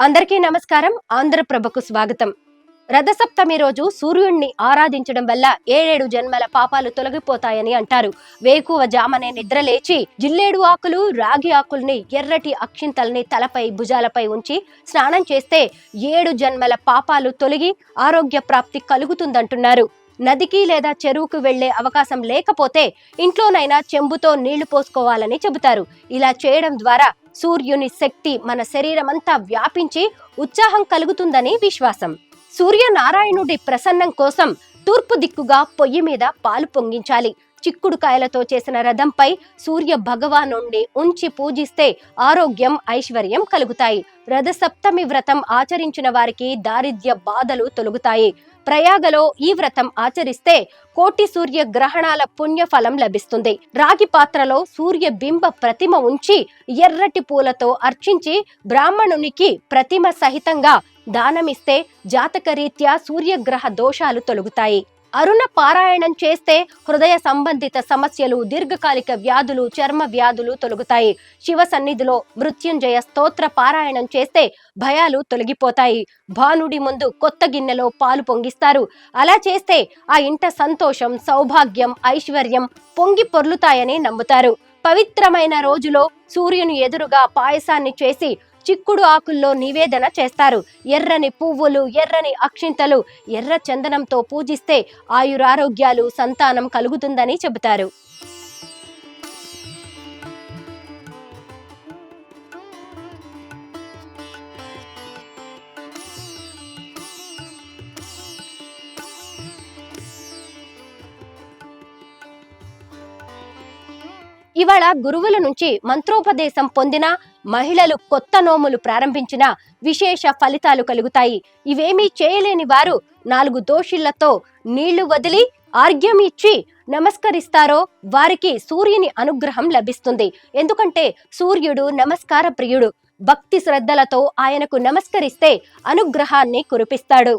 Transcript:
అందరికీ నమస్కారం. ఆంధ్రప్రభకు స్వాగతం. రథసప్తమి రోజు సూర్యుణ్ణి ఆరాధించడం వల్ల ఏడేడు జన్మల పాపాలు తొలగిపోతాయని అంటారు. వేకువ జామనే నిద్రలేచి జిల్లేడు ఆకులు రాగి ఆకుల్ని ఎర్రటి అక్షింతల్ని తలపై భుజాలపై ఉంచి స్నానం చేస్తే ఏడు జన్మల పాపాలు తొలగి ఆరోగ్య ప్రాప్తి కలుగుతుందంటున్నారు. నదికి లేదా చెరువుకు వెళ్ళే అవకాశం లేకపోతే ఇంట్లోనైనా చెంబుతో నీళ్ళు పోసుకోవాలని చెబుతారు. ఇలా చేయడం ద్వారా సూర్యుని శక్తి మన శరీరమంతా వ్యాపించి ఉత్సాహం కలుగుతుందని విశ్వాసం. సూర్యనారాయణుడి ప్రసన్నం కోసం తూర్పు దిక్కుగా పొయ్యి మీద పాలు పొంగించాలి. చిక్కుడుకాయలతో చేసిన రథంపై సూర్య భగవానుణ్ణి ఉంచి పూజిస్తే ఆరోగ్యం ఐశ్వర్యం కలుగుతాయి. రథ సప్తమి వ్రతం ఆచరించిన వారికి దారిద్ర్య బాధలు తొలగుతాయి. ప్రయాగలో ఈ వ్రతం ఆచరిస్తే కోటి సూర్య గ్రహణాల పుణ్యఫలం లభిస్తుంది. రాగి పాత్రలో సూర్య బింబ ప్రతిమ ఉంచి ఎర్రటి పూలతో అర్చించి బ్రాహ్మణునికి ప్రతిమ సహితంగా దానమిస్తే జాతకరీత్యా సూర్యగ్రహ దోషాలు తొలగుతాయి. అరుణ పారాయణం చేస్తే హృదయ సంబంధిత సమస్యలు దీర్ఘకాలిక వ్యాధులు చర్మ వ్యాధులు తొలగుతాయి. శివ సన్నిధిలో మృత్యుంజయ స్తోత్ర పారాయణం చేస్తే భయాలు తొలగిపోతాయి. భానుడి ముందు కొత్త గిన్నెలో పాలు పొంగిస్తారు. అలా చేస్తే ఆ ఇంట సంతోషం సౌభాగ్యం ఐశ్వర్యం పొంగి పొర్లుతాయని నమ్ముతారు. పవిత్రమైన రోజులో సూర్యుని ఎదురుగా పాయసాన్ని చేసి చిక్కుడు ఆకుల్లో నివేదన చేస్తారు. ఎర్రని పువ్వులు ఎర్రని అక్షింతలు ఎర్ర చందనంతో పూజిస్తే ఆయురారోగ్యాలు సంతానం కలుగుతుందని చెబుతారు. ఇవాళ గురువుల నుంచి మంత్రోపదేశం పొందిన మహిళలు కొత్త నోములు ప్రారంభించిన విశేష ఫలితాలు కలుగుతాయి. ఇవేమీ చేయలేని వారు నాలుగు దోషిళ్ళతో నీళ్ళు వదిలి ఆర్ఘ్యం ఇచ్చి నమస్కరిస్తారో వారికి సూర్యుని అనుగ్రహం లభిస్తుంది. ఎందుకంటే సూర్యుడు నమస్కార ప్రియుడు భక్తి శ్రద్ధలతో ఆయనకు నమస్కరిస్తే అనుగ్రహాన్ని కురిపిస్తాడు.